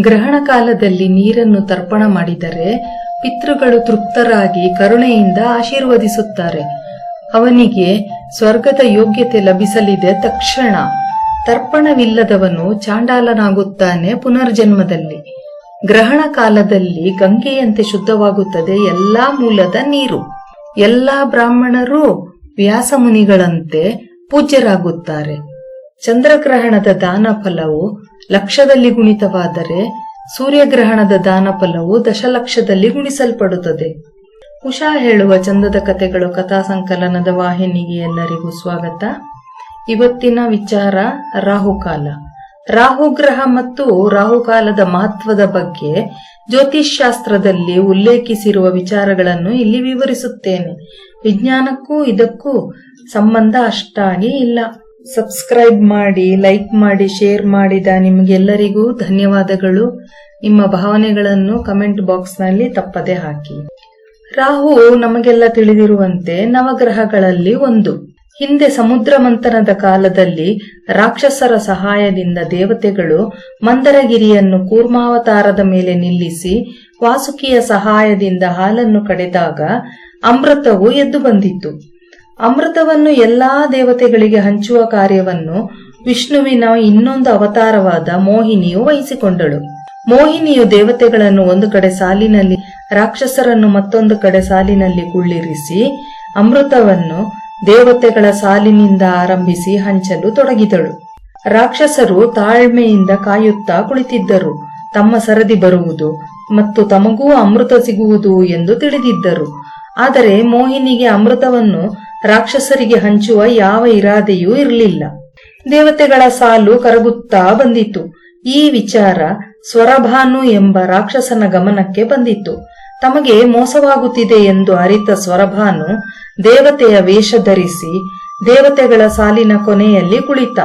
ಗ್ರಹಣ ಕಾಲದಲ್ಲಿ ನೀರನ್ನು ತರ್ಪಣ ಮಾಡಿದರೆ ಪಿತೃಗಳು ತೃಪ್ತರಾಗಿ ಕರುಣೆಯಿಂದ ಆಶೀರ್ವದಿಸುತ್ತಾರೆ. ಅವನಿಗೆ ಸ್ವರ್ಗದ ಯೋಗ್ಯತೆ ಲಭಿಸಲಿದೆ ತಕ್ಷಣ. ತರ್ಪಣವಿಲ್ಲದವನು ಚಾಂಡಾಲನಾಗುತ್ತಾನೆ ಪುನರ್ಜನ್ಮದಲ್ಲಿ. ಗ್ರಹಣ ಕಾಲದಲ್ಲಿ ಗಂಗೆಯಂತೆ ಶುದ್ಧವಾಗುತ್ತದೆ ಎಲ್ಲಾ ಮೂಲದ ನೀರು. ಎಲ್ಲಾ ಬ್ರಾಹ್ಮಣರು ವ್ಯಾಸಮುನಿಗಳಂತೆ ಪೂಜ್ಯರಾಗುತ್ತಾರೆ. ಚಂದ್ರಗ್ರಹಣದ ದಾನ ಫಲವು ಲಕ್ಷದಲ್ಲಿ ಗುಣಿತವಾದರೆ ಸೂರ್ಯಗ್ರಹಣದ ದಾನ ಫಲವು ದಶಲಕ್ಷದಲ್ಲಿ ಗುಣಿಸಲ್ಪಡುತ್ತದೆ. ಉಷಾ ಹೇಳುವ ಚಂದದ ಕಥೆಗಳು ಕಥಾ ಸಂಕಲನದ ವಾಹಿನಿಗೆ ಎಲ್ಲರಿಗೂ ಸ್ವಾಗತ. ಇವತ್ತಿನ ವಿಚಾರ ರಾಹುಕಾಲ. ರಾಹುಗ್ರಹ ಮತ್ತು ರಾಹುಕಾಲದ ಮಹತ್ವದ ಬಗ್ಗೆ ಜ್ಯೋತಿಷ್ಶಾಸ್ತ್ರದಲ್ಲಿ ಉಲ್ಲೇಖಿಸಿರುವ ವಿಚಾರಗಳನ್ನು ಇಲ್ಲಿ ವಿವರಿಸುತ್ತೇನೆ. ವಿಜ್ಞಾನಕ್ಕೂ ಇದಕ್ಕೂ ಸಂಬಂಧ ಅಷ್ಟಾಗಿ ಇಲ್ಲ. ಸಬ್ಸ್ಕ್ರೈಬ್ ಮಾಡಿ, ಲೈಕ್ ಮಾಡಿ, ಶೇರ್ ಮಾಡಿದ ನಿಮಗೆಲ್ಲರಿಗೂ ಧನ್ಯವಾದಗಳು. ನಿಮ್ಮ ಭಾವನೆಗಳನ್ನು ಕಮೆಂಟ್ ಬಾಕ್ಸ್ನಲ್ಲಿ ತಪ್ಪದೆ ಹಾಕಿ. ರಾಹು, ನಮಗೆಲ್ಲ ತಿಳಿದಿರುವಂತೆ ನವಗ್ರಹಗಳಲ್ಲಿ ಒಂದು. ಹಿಂದೆ ಸಮುದ್ರ ಮಂಥನದ ಕಾಲದಲ್ಲಿ ರಾಕ್ಷಸರ ಸಹಾಯದಿಂದ ದೇವತೆಗಳು ಮಂದರಗಿರಿಯನ್ನು ಕೂರ್ಮಾವತಾರದ ಮೇಲೆ ನಿಲ್ಲಿಸಿ ವಾಸುಕಿಯ ಸಹಾಯದಿಂದ ಹಾಲನ್ನು ಕಡೆದಾಗ ಅಮೃತವು ಎದ್ದು ಬಂದಿತ್ತು. ಅಮೃತವನ್ನು ಎಲ್ಲಾ ದೇವತೆಗಳಿಗೆ ಹಂಚುವ ಕಾರ್ಯವನ್ನು ವಿಷ್ಣುವಿನ ಇನ್ನೊಂದು ಅವತಾರವಾದ ಮೋಹಿನಿಯು ವಹಿಸಿಕೊಂಡಳು. ಮೋಹಿನಿಯು ದೇವತೆಗಳನ್ನು ಒಂದು ಕಡೆ ಸಾಲಿನಲ್ಲಿ, ರಾಕ್ಷಸರನ್ನು ಮತ್ತೊಂದು ಕಡೆ ಸಾಲಿನಲ್ಲಿ ಕುಳ್ಳಿರಿಸಿ, ಅಮೃತವನ್ನು ದೇವತೆಗಳ ಸಾಲಿನಿಂದ ಆರಂಭಿಸಿ ಹಂಚಲು ತೊಡಗಿದಳು. ರಾಕ್ಷಸರು ತಾಳ್ಮೆಯಿಂದ ಕಾಯುತ್ತಾ ಕುಳಿತಿದ್ದರು. ತಮ್ಮ ಸರದಿ ಬರುವುದು ಮತ್ತು ತಮಗೂ ಅಮೃತ ಸಿಗುವುದು ಎಂದು ತಿಳಿದಿದ್ದರು. ಆದರೆ ಮೋಹಿನಿಗೆ ಅಮೃತವನ್ನು ರಾಕ್ಷಸರಿಗೆ ಹಂಚುವ ಯಾವ ಇರಾದೆಯೂ ಇರಲಿಲ್ಲ. ದೇವತೆಗಳ ಸಾಲು ಕರಗುತ್ತಾ ಬಂದಿತು. ಈ ವಿಚಾರ ಸ್ವರಭಾನು ಎಂಬ ರಾಕ್ಷಸನ ಗಮನಕ್ಕೆ ಬಂದಿತ್ತು ತಮಗೆ ಮೋಸವಾಗುತ್ತಿದೆ ಎಂದು ಅರಿತ ಸ್ವರಭಾನು ದೇವತೆಯ ವೇಷ ಧರಿಸಿ ದೇವತೆಗಳ ಸಾಲಿನ ಕೊನೆಯಲ್ಲಿ ಕುಳಿತ.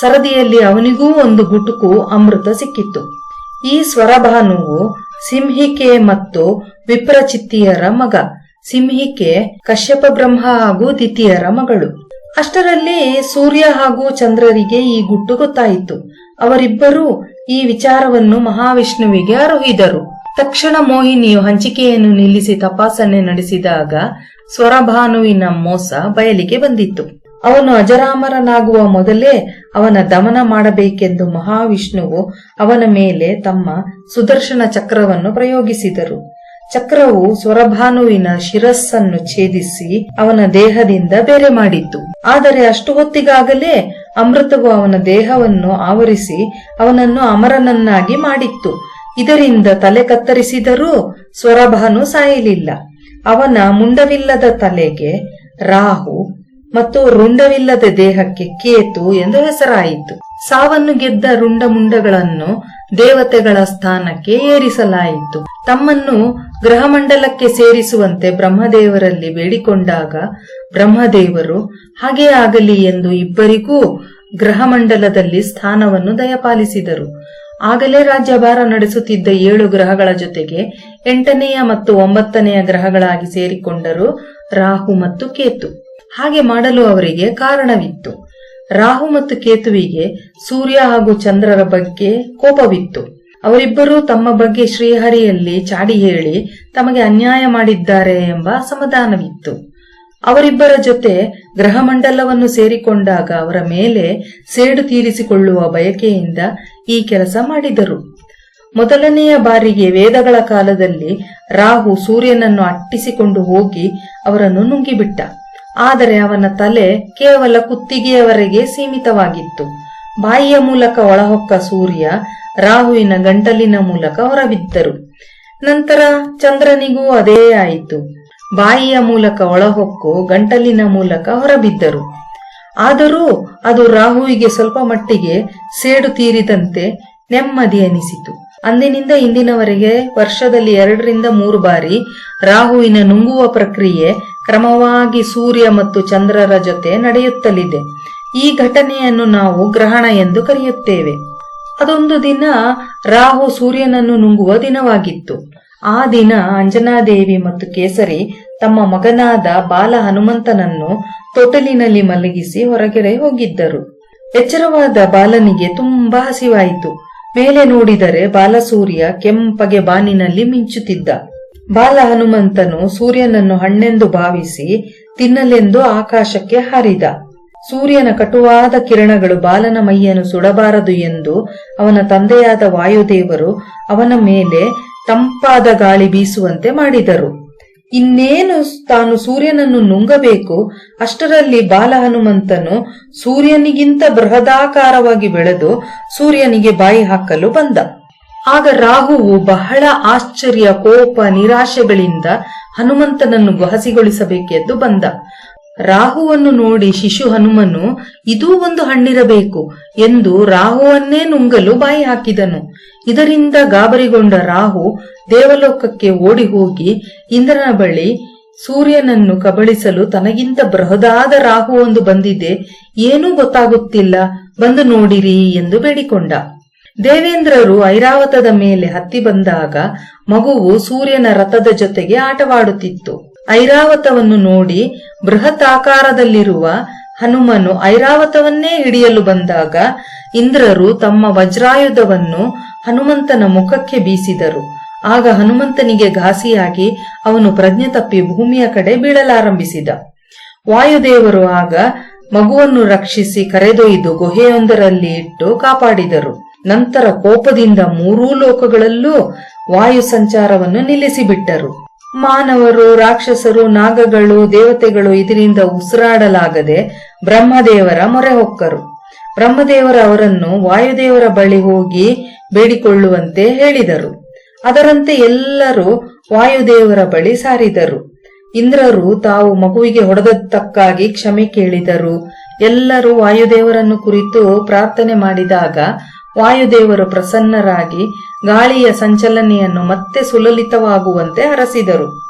ಸರದಿಯಲ್ಲಿ ಅವನಿಗೂ ಒಂದು ಗುಟುಕು ಅಮೃತ ಸಿಕ್ಕಿತ್ತು ಈ ಸ್ವರಭಾನುವು ಸಿಂಹಿಕೆ ಮತ್ತು ವಿಪ್ರಚಿತ್ತಿಯರ ಮಗ. ಸಿಂಹಿಕೆ, ಕಶ್ಯಪ ಬ್ರಹ್ಮ ಹಾಗೂ ದಿತಿಯರ ಮಗಳು. ಅಷ್ಟರಲ್ಲಿ ಸೂರ್ಯ ಹಾಗೂ ಚಂದ್ರರಿಗೆ ಈ ಗುಟ್ಟು ಗೊತ್ತಾಯಿತು. ಅವರಿಬ್ಬರೂ ಈ ವಿಚಾರವನ್ನು ಮಹಾವಿಷ್ಣುವಿಗೆ ಅರುಹಿದರು. ತಕ್ಷಣ ಮೋಹಿನಿಯು ಹಂಚಿಕೆಯನ್ನು ನಿಲ್ಲಿಸಿ ತಪಾಸಣೆ ನಡೆಸಿದಾಗ ಸ್ವರಭಾನುವಿನ ಮೋಸ ಬಯಲಿಗೆ ಬಂದಿತ್ತು. ಅವನು ಅಜರಾಮರನಾಗುವ ಮೊದಲೇ ಅವನ ದಮನ ಮಾಡಬೇಕೆಂದು ಮಹಾವಿಷ್ಣುವು ಅವನ ಮೇಲೆ ತಮ್ಮ ಸುದರ್ಶನ ಚಕ್ರವನ್ನು ಪ್ರಯೋಗಿಸಿದರು. ಚಕ್ರವು ಸ್ವರಭಾನುವಿನ ಶಿರಸ್ಸನ್ನು ಛೇದಿಸಿ ಅವನ ದೇಹದಿಂದ ಬೇರೆ ಮಾಡಿತ್ತು. ಆದರೆ ಅಷ್ಟು ಹೊತ್ತಿಗಾಗಲೇ ಅಮೃತವು ಅವನ ದೇಹವನ್ನು ಆವರಿಸಿ ಅವನನ್ನು ಅಮರನನ್ನಾಗಿ ಮಾಡಿತ್ತು. ಇದರಿಂದ ತಲೆ ಕತ್ತರಿಸಿದರೂ ಸ್ವರಭಾನು ಸಾಯಲಿಲ್ಲ. ಅವನ ಮುಂಡವಿಲ್ಲದ ತಲೆಗೆ ರಾಹು ಮತ್ತು ರುಂಡವಿಲ್ಲದ ದೇಹಕ್ಕೆ ಕೇತು ಎಂದು ಹೆಸರಾಯಿತು. ಸಾವನ್ನು ಗೆದ್ದ ರುಂಡ ಮುಂಡಗಳನ್ನು ದೇವತೆಗಳ ಸ್ಥಾನಕ್ಕೆ ಏರಿಸಲಾಯಿತು. ತಮ್ಮನ್ನು ಗ್ರಹಮಂಡಲಕ್ಕೆ ಸೇರಿಸುವಂತೆ ಬ್ರಹ್ಮದೇವರಲ್ಲಿ ಬೇಡಿಕೊಂಡಾಗ ಬ್ರಹ್ಮದೇವರು, ಹಾಗೇ ಆಗಲಿ ಎಂದು ಇಬ್ಬರಿಗೂ ಗ್ರಹಮಂಡಲದಲ್ಲಿ ಸ್ಥಾನವನ್ನು ದಯಪಾಲಿಸಿದರು. ಆಗಲೇ ರಾಜ್ಯಭಾರ ನಡೆಸುತ್ತಿದ್ದ ಏಳು ಗ್ರಹಗಳ ಜೊತೆಗೆ ಎಂಟನೆಯ ಮತ್ತು ಒಂಬತ್ತನೆಯ ಗ್ರಹಗಳಾಗಿ ಸೇರಿಕೊಂಡರು ರಾಹು ಮತ್ತು ಕೇತು. ಹಾಗೆ ಮಾಡಲು ಅವರಿಗೆ ಕಾರಣವಿತ್ತು. ರಾಹು ಮತ್ತು ಕೇತುವಿಗೆ ಸೂರ್ಯ ಹಾಗೂ ಚಂದ್ರರ ಬಗ್ಗೆ ಕೋಪವಿತ್ತು. ಅವರಿಬ್ಬರೂ ತಮ್ಮ ಬಗ್ಗೆ ಶ್ರೀಹರಿಯಲ್ಲಿ ಚಾಡಿ ಹೇಳಿ ತಮಗೆ ಅನ್ಯಾಯ ಮಾಡಿದ್ದಾರೆ ಎಂಬ ಅಸಮಾಧಾನವಿತ್ತು ಅವರಿಬ್ಬರ ಜೊತೆ ಗ್ರಹಮಂಡಲವನ್ನು ಸೇರಿಕೊಂಡಾಗ ಅವರ ಮೇಲೆ ಸೇಡು ತೀರಿಸಿಕೊಳ್ಳುವ ಬಯಕೆಯಿಂದ ಈ ಕೆಲಸ ಮಾಡಿದರು. ಮೊದಲನೆಯ ಬಾರಿಗೆ ವೇದಗಳ ಕಾಲದಲ್ಲಿ ರಾಹು ಸೂರ್ಯನನ್ನು ಅಟ್ಟಿಸಿಕೊಂಡು ಹೋಗಿ ಅವರನ್ನು ನುಂಗಿಬಿಟ್ಟ. ಆದರೆ ಅವನ ತಲೆ ಕೇವಲ ಕುತ್ತಿಗೆಯವರೆಗೆ ಸೀಮಿತವಾಗಿತ್ತು. ಬಾಯಿಯ ಮೂಲಕ ಒಳಹೊಕ್ಕ ಸೂರ್ಯ ರಾಹುವಿನ ಗಂಟಲಿನ ಮೂಲಕ ಹೊರಬಿದ್ದರು. ನಂತರ ಚಂದ್ರನಿಗೂ ಅದೇ ಆಯಿತು. ಬಾಯಿಯ ಮೂಲಕ ಒಳಹೊಕ್ಕು ಗಂಟಲಿನ ಮೂಲಕ ಹೊರಬಿದ್ದರು. ಆದರೂ ಅದು ರಾಹುವಿಗೆ ಸ್ವಲ್ಪ ಮಟ್ಟಿಗೆ ಸೇಡು ತೀರಿದಂತೆ ನೆಮ್ಮದಿ ಅನಿಸಿತು. ಅಂದಿನಿಂದ ಇಂದಿನವರೆಗೆ ವರ್ಷದಲ್ಲಿ ಎರಡರಿಂದ ಮೂರು ಬಾರಿ ರಾಹುವಿನ ನುಂಗುವ ಪ್ರಕ್ರಿಯೆ ಕ್ರಮವಾಗಿ ಸೂರ್ಯ ಮತ್ತು ಚಂದ್ರರ ಜೊತೆ ನಡೆಯುತ್ತಲಿದೆ. ಈ ಘಟನೆಯನ್ನು ನಾವು ಗ್ರಹಣ ಎಂದು ಕರೆಯುತ್ತೇವೆ. ಅದೊಂದು ದಿನ ರಾಹು ಸೂರ್ಯನನ್ನು ನುಂಗುವ ದಿನವಾಗಿತ್ತು. ಆ ದಿನ ಅಂಜನಾದೇವಿ ಮತ್ತು ಕೇಸರಿ ತಮ್ಮ ಮಗನಾದ ಬಾಲ ಹನುಮಂತನನ್ನು ತೊಟಲಿನಲ್ಲಿ ಮಲಗಿಸಿ ಹೊರಗಡೆ ಹೋಗಿದ್ದರು. ಎಚ್ಚರವಾದ ಬಾಲನಿಗೆ ತುಂಬಾ ಹಸಿವಾಯಿತು. ಮೇಲೆ ನೋಡಿದರೆ ಬಾಲಸೂರ್ಯ ಕೆಂಪಗೆ ಬಾನಿನಲ್ಲಿ ಮಿಂಚುತ್ತಿದ್ದ. ಬಾಲ ಹನುಮಂತನು ಸೂರ್ಯನನ್ನು ಹಣ್ಣೆಂದು ಭಾವಿಸಿ ತಿನ್ನಲೆಂದು ಆಕಾಶಕ್ಕೆ ಹಾರಿದ. ಸೂರ್ಯನ ಕಟುವಾದ ಕಿರಣಗಳು ಬಾಲನ ಮೈಯನ್ನು ಸುಡಬಾರದು ಎಂದು ಅವನ ತಂದೆಯಾದ ವಾಯುದೇವರು ಅವನ ಮೇಲೆ ತಂಪಾದ ಗಾಳಿ ಬೀಸುವಂತೆ ಮಾಡಿದರು. ಇನ್ನೇನು ತಾನು ಸೂರ್ಯನನ್ನು ನುಂಗಬೇಕು? ಅಷ್ಟರಲ್ಲಿ ಬಾಲ ಹನುಮಂತನು ಸೂರ್ಯನಿಗಿಂತ ಬೃಹದಾಕಾರವಾಗಿ ಬೆಳೆದು ಸೂರ್ಯನಿಗೆ ಬಾಯಿ ಹಾಕಲು ಬಂದ. ಆಗ ರಾಹುವು ಬಹಳ ಆಶ್ಚರ್ಯ, ಕೋಪ, ನಿರಾಶೆಗಳಿಂದ ಹನುಮಂತನನ್ನು ಹಸಿಗೊಳಿಸಬೇಕೆಂದು ಬಂದ. ರಾಹುವನ್ನು ನೋಡಿ ಶಿಶು ಹನುಮನು, ಇದೂ ಒಂದು ಹಣ್ಣಿರಬೇಕು ಎಂದು ರಾಹುವನ್ನೇ ನುಂಗಲು ಬಾಯಿ ಹಾಕಿದನು. ಇದರಿಂದ ಗಾಬರಿಗೊಂಡ ರಾಹು ದೇವಲೋಕಕ್ಕೆ ಓಡಿ ಹೋಗಿ ಇಂದ್ರನ ಬಳಿ ಸೂರ್ಯನನ್ನು ಕಬಳಿಸಲು ತನಗಿಂತ ಬೃಹದಾದ ರಾಹು ಒಂದು ಬಂದಿದೆ. ಏನೂ ಗೊತ್ತಾಗುತ್ತಿಲ್ಲ. ಬಂದು ನೋಡಿರಿ ಎಂದು ಬೇಡಿಕೊಂಡ. ದೇವೇಂದ್ರರು ಐರಾವತದ ಮೇಲೆ ಹತ್ತಿ ಬಂದಾಗ ಮಗುವು ಸೂರ್ಯನ ರಥದ ಜೊತೆಗೆ ಆಟವಾಡುತ್ತಿತ್ತು. ಐರಾವತವನ್ನು ನೋಡಿ ಬೃಹತ್ ಆಕಾರದಲ್ಲಿರುವ ಹನುಮನು ಐರಾವತವನ್ನೇ ಹಿಡಿಯಲು ಬಂದಾಗ ಇಂದ್ರರು ತಮ್ಮ ವಜ್ರಾಯುಧವನ್ನು ಹನುಮಂತನ ಮುಖಕ್ಕೆ ಬೀಸಿದರು. ಆಗ ಹನುಮಂತನಿಗೆ ಘಾಸಿಯಾಗಿ ಅವನು ಪ್ರಜ್ಞೆ ತಪ್ಪಿ ಭೂಮಿಯ ಕಡೆ ಬೀಳಲಾರಂಭಿಸಿದ. ವಾಯುದೇವರು ಆಗ ಮಗುವನ್ನು ರಕ್ಷಿಸಿ ಕರೆದೊಯ್ದು ಗುಹೆಯೊಂದರಲ್ಲಿ ಇಟ್ಟು ಕಾಪಾಡಿದರು. ನಂತರ ಕೋಪದಿಂದ ಮೂರೂ ಲೋಕಗಳಲ್ಲೂ ವಾಯು ಸಂಚಾರವನ್ನು ನಿಲ್ಲಿಸಿಬಿಟ್ಟರು. ಮಾನವರು, ರಾಕ್ಷಸರು, ನಾಗಗಳು, ದೇವತೆಗಳು ಇದರಿಂದ ಉಸಿರಾಡಲಾಗದೆ ಬ್ರಹ್ಮದೇವರ ಮೊರೆ ಹೊಕ್ಕರು. ಬ್ರಹ್ಮದೇವರ ಅವರನ್ನು ವಾಯುದೇವರ ಬಳಿ ಹೋಗಿ ಬೇಡಿಕೊಳ್ಳುವಂತೆ ಹೇಳಿದರು. ಅದರಂತೆ ಎಲ್ಲರೂ ವಾಯುದೇವರ ಬಳಿ ಸಾರಿದರು. ಇಂದ್ರರು ತಾವು ಮಗುವಿಗೆ ಹೊಡೆದದ್ದಕ್ಕಾಗಿ ಕ್ಷಮೆ ಕೇಳಿದರು. ಎಲ್ಲರೂ ವಾಯುದೇವರನ್ನು ಕುರಿತು ಪ್ರಾರ್ಥನೆ ಮಾಡಿದಾಗ ವಾಯುದೇವರು ಪ್ರಸನ್ನರಾಗಿ ಗಾಳಿಯ ಸಂಚಲನೆಯನ್ನು ಮತ್ತೆ ಸುಲಲಿತವಾಗುವಂತೆ ಹರಸಿದರು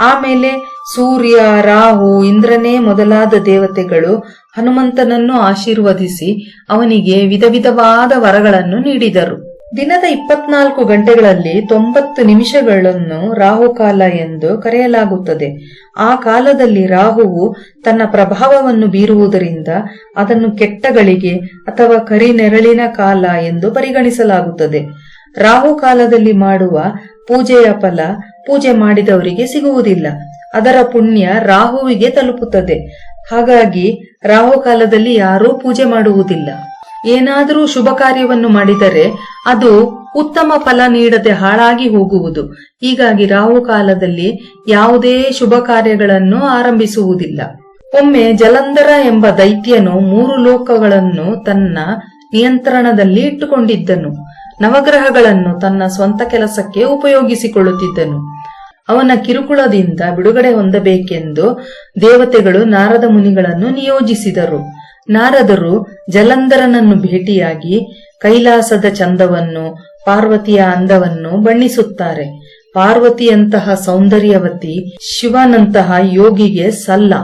ಆಮೇಲೆ ಸೂರ್ಯ, ರಾಹು, ಇಂದ್ರನೇ ಮೊದಲಾದ ದೇವತೆಗಳು ಹನುಮಂತನನ್ನು ಆಶೀರ್ವದಿಸಿ ಅವನಿಗೆ ವಿಧ ವಿಧವಾದ ವರಗಳನ್ನು ನೀಡಿದರು. ದಿನದ ಇಪ್ಪತ್ನಾಲ್ಕು ಗಂಟೆಗಳಲ್ಲಿ ತೊಂಬತ್ತು ನಿಮಿಷಗಳನ್ನು ರಾಹುಕಾಲ ಎಂದು ಕರೆಯಲಾಗುತ್ತದೆ. ಆ ಕಾಲದಲ್ಲಿ ರಾಹುವು ತನ್ನ ಪ್ರಭಾವವನ್ನು ಬೀರುವುದರಿಂದ ಅದನ್ನು ಕೆಟ್ಟಗಳಿಗೆ ಅಥವಾ ಕರಿ ನೆರಳಿನ ಕಾಲ ಎಂದು ಪರಿಗಣಿಸಲಾಗುತ್ತದೆ. ರಾಹುಕಾಲದಲ್ಲಿ ಮಾಡುವ ಪೂಜೆಯ ಫಲ ಪೂಜೆ ಮಾಡಿದವರಿಗೆ ಸಿಗುವುದಿಲ್ಲ. ಅದರ ಪುಣ್ಯ ರಾಹುವಿಗೆ ತಲುಪುತ್ತದೆ. ಹಾಗಾಗಿ ರಾಹುಕಾಲದಲ್ಲಿ ಯಾರೂ ಪೂಜೆ ಮಾಡುವುದಿಲ್ಲ. ಏನಾದರೂ ಶುಭ ಕಾರ್ಯವನ್ನು ಮಾಡಿದರೆ ಅದು ಉತ್ತಮ ಫಲ ನೀಡದೆ ಹಾಳಾಗಿ ಹೋಗುವುದು. ಹೀಗಾಗಿ ರಾಹು ಕಾಲದಲ್ಲಿ ಯಾವುದೇ ಶುಭ ಕಾರ್ಯಗಳನ್ನು ಆರಂಭಿಸುವುದಿಲ್ಲ. ಒಮ್ಮೆ ಜಲಂಧರ ಎಂಬ ದೈತ್ಯನು ಮೂರು ಲೋಕಗಳನ್ನು ತನ್ನ ನಿಯಂತ್ರಣದಲ್ಲಿ ಇಟ್ಟುಕೊಂಡಿದ್ದನು. ನವಗ್ರಹಗಳನ್ನು ತನ್ನ ಸ್ವಂತ ಕೆಲಸಕ್ಕೆ ಉಪಯೋಗಿಸಿಕೊಳ್ಳುತ್ತಿದ್ದನು. ಅವನ ಕಿರುಕುಳದಿಂದ ಬಿಡುಗಡೆ ಹೊಂದಬೇಕೆಂದು ದೇವತೆಗಳು ನಾರದ ಮುನಿಗಳನ್ನು ನಿಯೋಜಿಸಿದರು. ನಾರದರು ಜಲಂಧರನನ್ನು ಭೇಟಿಯಾಗಿ ಕೈಲಾಸದ ಚಂದವನ್ನು, ಪಾರ್ವತಿಯ ಅಂದವನ್ನು ಬಣ್ಣಿಸುತ್ತಾರೆ. ಪಾರ್ವತಿಯಂತಹ ಸೌಂದರ್ಯವತಿ ಶಿವನಂತಹ ಯೋಗಿಗೆ ಸಲ್ಲ.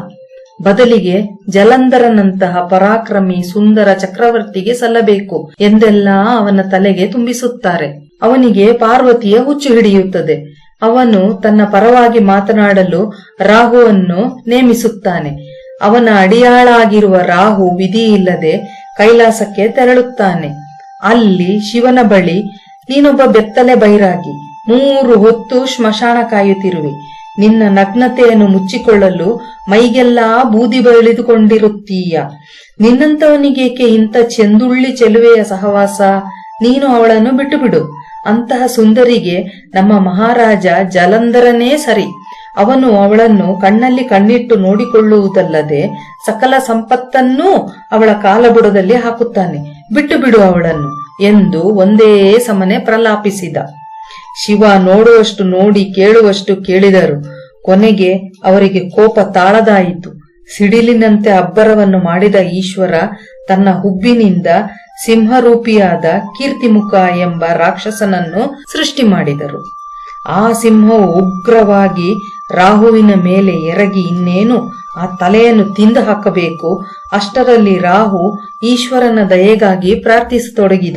ಬದಲಿಗೆ ಜಲಂಧರನಂತಹ ಪರಾಕ್ರಮಿ ಸುಂದರ ಚಕ್ರವರ್ತಿಗೆ ಸಲ್ಲಬೇಕು ಎಂದೆಲ್ಲ ಅವನ ತಲೆಗೆ ತುಂಬಿಸುತ್ತಾರೆ. ಅವನಿಗೆ ಪಾರ್ವತಿಯ ಹುಚ್ಚು ಹಿಡಿಯುತ್ತದೆ. ಅವನು ತನ್ನ ಪರವಾಗಿ ಮಾತನಾಡಲು ರಾಹುವನ್ನು ನೇಮಿಸುತ್ತಾನೆ. ಅವನ ಅಡಿಯಾಳಾಗಿರುವ ರಾಹು ವಿಧಿಯಿಲ್ಲದೆ ಕೈಲಾಸಕ್ಕೆ ತೆರಳುತ್ತಾನೆ. ಅಲ್ಲಿ ಶಿವನ ಬಳಿ, ನೀನೊಬ್ಬ ಬೆತ್ತಲೆ ಬೈರಾಗಿ, ಮೂರು ಹೊತ್ತು ಸ್ಮಶಾನ ಕಾಯುತ್ತಿರುವೆ. ನಿನ್ನ ನಗ್ನತೆಯನ್ನು ಮುಚ್ಚಿಕೊಳ್ಳಲು ಮೈಗೆಲ್ಲಾ ಬೂದಿ ಬಳಿದುಕೊಂಡಿರುತ್ತೀಯ. ನಿನ್ನಂತವನಿಗೇಕೆ ಇಂಥ ಚೆಂದುಳ್ಳಿ ಚೆಲುವೆಯ ಸಹವಾಸ? ನೀನು ಅವಳನ್ನು ಬಿಟ್ಟು ಬಿಡು ಅಂತಹ ಸುಂದರಿಗೆ ನಮ್ಮ ಮಹಾರಾಜ ಜಲಂಧರನೇ ಸರಿ. ಅವನು ಅವಳನ್ನು ಕಣ್ಣಲ್ಲಿ ಕಣ್ಣಿಟ್ಟು ನೋಡಿಕೊಳ್ಳುವುದಲ್ಲದೆ ಸಕಲ ಸಂಪತ್ತನ್ನೂ ಅವಳ ಕಾಲಬುಡದಲ್ಲಿ ಹಾಕುತ್ತಾನೆ. ಬಿಟ್ಟು ಬಿಡು ಅವಳನ್ನು ಎಂದು ಒಂದೇ ಸಮನೆ ಪ್ರಲಾಪಿಸಿದ. ಶಿವ ನೋಡುವಷ್ಟು ನೋಡಿ ಕೇಳುವಷ್ಟು ಕೇಳಿದರು. ಕೊನೆಗೆ ಅವರಿಗೆ ಕೋಪ ತಾಳದಾಯಿತು. ಸಿಡಿಲಿನಂತೆ ಅಬ್ಬರವನ್ನು ಮಾಡಿದ ಈಶ್ವರ ತನ್ನ ಹುಬ್ಬಿನಿಂದ ಸಿಂಹರೂಪಿಯಾದ ಕೀರ್ತಿಮುಖ ಎಂಬ ರಾಕ್ಷಸನನ್ನು ಸೃಷ್ಟಿ ಮಾಡಿದರು. ಆ ಸಿಂಹವು ಉಗ್ರವಾಗಿ ರಾಹುವಿನ ಮೇಲೆ ಎರಗಿ ಇನ್ನೇನು? ಆ ತಲೆಯನ್ನು ತಿಂದು ಹಾಕಬೇಕು. ಅಷ್ಟರಲ್ಲಿ ರಾಹು ಈಶ್ವರನ ದಯೆಗಾಗಿ ಪ್ರಾರ್ಥಿಸತೊಡಗಿದ.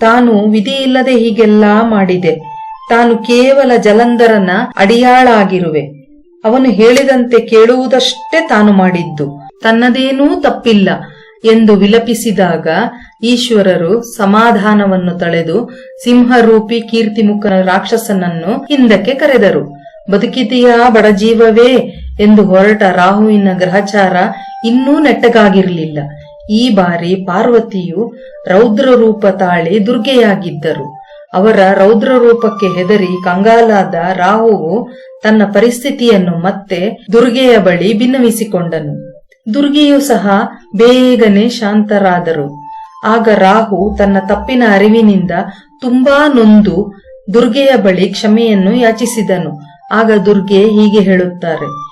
ತಾನು ವಿಧಿಯಿಲ್ಲದೆ ಹೀಗೆಲ್ಲಾ ಮಾಡಿದೆ. ತಾನು ಕೇವಲ ಜಲಂಧರನ ಅಡಿಯಾಳಾಗಿರುವೆ. ಅವನು ಹೇಳಿದಂತೆ ಕೇಳುವುದಷ್ಟೇ ತಾನು ಮಾಡಿದ್ದು. ತನ್ನದೇನೂ ತಪ್ಪಿಲ್ಲ ಎಂದು ವಿಲಪಿಸಿದಾಗ ಈಶ್ವರರು ಸಮಾಧಾನವನ್ನು ತಳೆದು ಸಿಂಹರೂಪಿ ಕೀರ್ತಿಮುಖನ ರಾಕ್ಷಸನನ್ನು ಹಿಂದಕ್ಕೆ ಕರೆದರು. ಬದುಕಿದೆಯಾ ಬಡಜೀವವೇ ಎಂದು ಹೊರಟ ರಾಹುವಿನ ಗ್ರಹಚಾರ ಇನ್ನೂ ನೆಟ್ಟಗಾಗಿರಲಿಲ್ಲ. ಈ ಬಾರಿ ಪಾರ್ವತಿಯು ರೌದ್ರ ರೂಪ ತಾಳಿ ದುರ್ಗೆಯಾಗಿದ್ದರು. ಅವರ ರೌದ್ರ ರೂಪಕ್ಕೆ ಹೆದರಿ ಕಂಗಾಲಾದ ರಾಹುವು ತನ್ನ ಪರಿಸ್ಥಿತಿಯನ್ನು ಮತ್ತೆ ದುರ್ಗೆಯ ಬಳಿ ಭಿನ್ನವಿಸಿಕೊಂಡನು ದುರ್ಗೆಯು ಸಹ ಬೇಗನೆ ಶಾಂತರಾದರು. ಆಗ ರಾಹು ತನ್ನ ತಪ್ಪಿನ ಅರಿವಿನಿಂದ ತುಂಬಾ ನೊಂದು ದುರ್ಗೆಯ ಬಳಿ ಕ್ಷಮೆಯನ್ನು ಯಾಚಿಸಿದನು. ಆಗ ದುರ್ಗೆ ಹೀಗೆ ಹೇಳುತ್ತಾರೆ.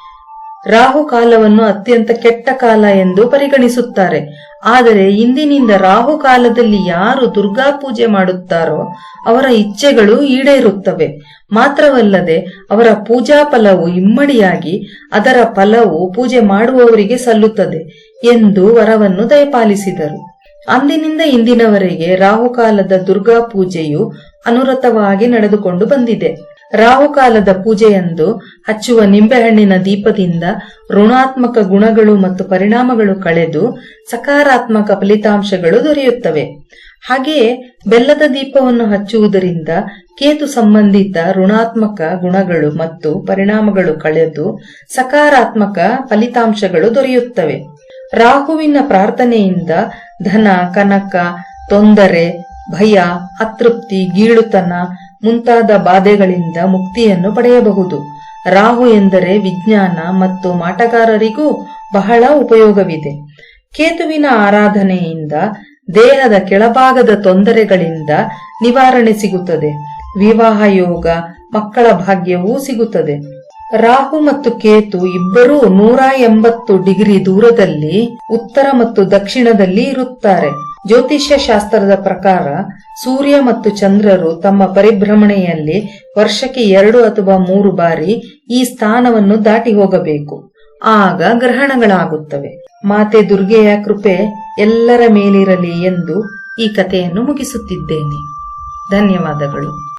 ರಾಹು ಕಾಲವನ್ನು ಅತ್ಯಂತ ಕೆಟ್ಟ ಕಾಲ ಎಂದು ಪರಿಗಣಿಸುತ್ತಾರೆ. ಆದರೆ ಇಂದಿನಿಂದ ರಾಹು ಕಾಲದಲ್ಲಿ ಯಾರು ದುರ್ಗಾ ಪೂಜೆ ಮಾಡುತ್ತಾರೋ ಅವರ ಇಚ್ಛೆಗಳು ಈಡೇರುತ್ತವೆ. ಮಾತ್ರವಲ್ಲದೆ ಅವರ ಪೂಜಾ ಫಲವು ಇಮ್ಮಡಿಯಾಗಿ ಅದರ ಫಲವು ಪೂಜೆ ಮಾಡುವವರಿಗೆ ಸಲ್ಲುತ್ತದೆ ಎಂದು ವರವನ್ನು ದಯಪಾಲಿಸಿದರು. ಅಂದಿನಿಂದ ಇಂದಿನವರೆಗೆ ರಾಹುಕಾಲದ ದುರ್ಗಾ ಪೂಜೆಯು ಅನುರತವಾಗಿ ನಡೆದುಕೊಂಡು ಬಂದಿದೆ. ರಾಹುಕಾಲದ ಪೂಜೆಯಂದು ಹಚ್ಚುವ ನಿಂಬೆಹಣ್ಣಿನ ದೀಪದಿಂದ ಋಣಾತ್ಮಕ ಗುಣಗಳು ಮತ್ತು ಪರಿಣಾಮಗಳು ಕಳೆದು ಸಕಾರಾತ್ಮಕ ಫಲಿತಾಂಶಗಳು ದೊರೆಯುತ್ತವೆ. ಹಾಗೆಯೇ ಬೆಲ್ಲದ ದೀಪವನ್ನು ಹಚ್ಚುವುದರಿಂದ ಕೇತು ಸಂಬಂಧಿತ ಋಣಾತ್ಮಕ ಗುಣಗಳು ಮತ್ತು ಪರಿಣಾಮಗಳು ಕಳೆದು ಸಕಾರಾತ್ಮಕ ಫಲಿತಾಂಶಗಳು ದೊರೆಯುತ್ತವೆ. ರಾಹುವಿನ ಪ್ರಾರ್ಥನೆಯಿಂದ ಧನ, ಕನಕ, ತೊಂದರೆ, ಭಯ, ಅತೃಪ್ತಿ, ಗೀಳುತನ ಮುಂತಾದ ಬಾಧೆಗಳಿಂದ ಮುಕ್ತಿಯನ್ನು ಪಡೆಯಬಹುದು. ರಾಹು ಎಂದರೆ ವಿಜ್ಞಾನ ಮತ್ತು ಮಾಟಗಾರರಿಗೂ ಬಹಳ ಉಪಯೋಗವಿದೆ. ಕೇತುವಿನ ಆರಾಧನೆಯಿಂದ ದೇಹದ ಕೆಳಭಾಗದ ತೊಂದರೆಗಳಿಂದ ನಿವಾರಣೆ ಸಿಗುತ್ತದೆ. ವಿವಾಹ ಯೋಗ ಮಕ್ಕಳ ಭಾಗ್ಯವೂ ಸಿಗುತ್ತದೆ. ರಾಹು ಮತ್ತು ಕೇತು ಇಬ್ಬರೂ ನೂರ ಎಂಬತ್ತು ಡಿಗ್ರಿ ದೂರದಲ್ಲಿ, ಉತ್ತರ ಮತ್ತು ದಕ್ಷಿಣದಲ್ಲಿ ಇರುತ್ತಾರೆ. ಜ್ಯೋತಿಷ್ಯ ಶಾಸ್ತ್ರದ ಪ್ರಕಾರ ಸೂರ್ಯ ಮತ್ತು ಚಂದ್ರರು ತಮ್ಮ ಪರಿಭ್ರಮಣೆಯಲ್ಲಿ ವರ್ಷಕ್ಕೆ ಎರಡು ಅಥವಾ ಮೂರು ಬಾರಿ ಈ ಸ್ಥಾನವನ್ನು ದಾಟಿ ಹೋಗಬೇಕು. ಆಗ ಗ್ರಹಣಗಳಾಗುತ್ತವೆ. ಮಾತೆ ದುರ್ಗೆಯ ಕೃಪೆ ಎಲ್ಲರ ಮೇಲಿರಲಿ ಎಂದು ಈ ಕಥೆಯನ್ನು ಮುಗಿಸುತ್ತಿದ್ದೇನೆ. ಧನ್ಯವಾದಗಳು.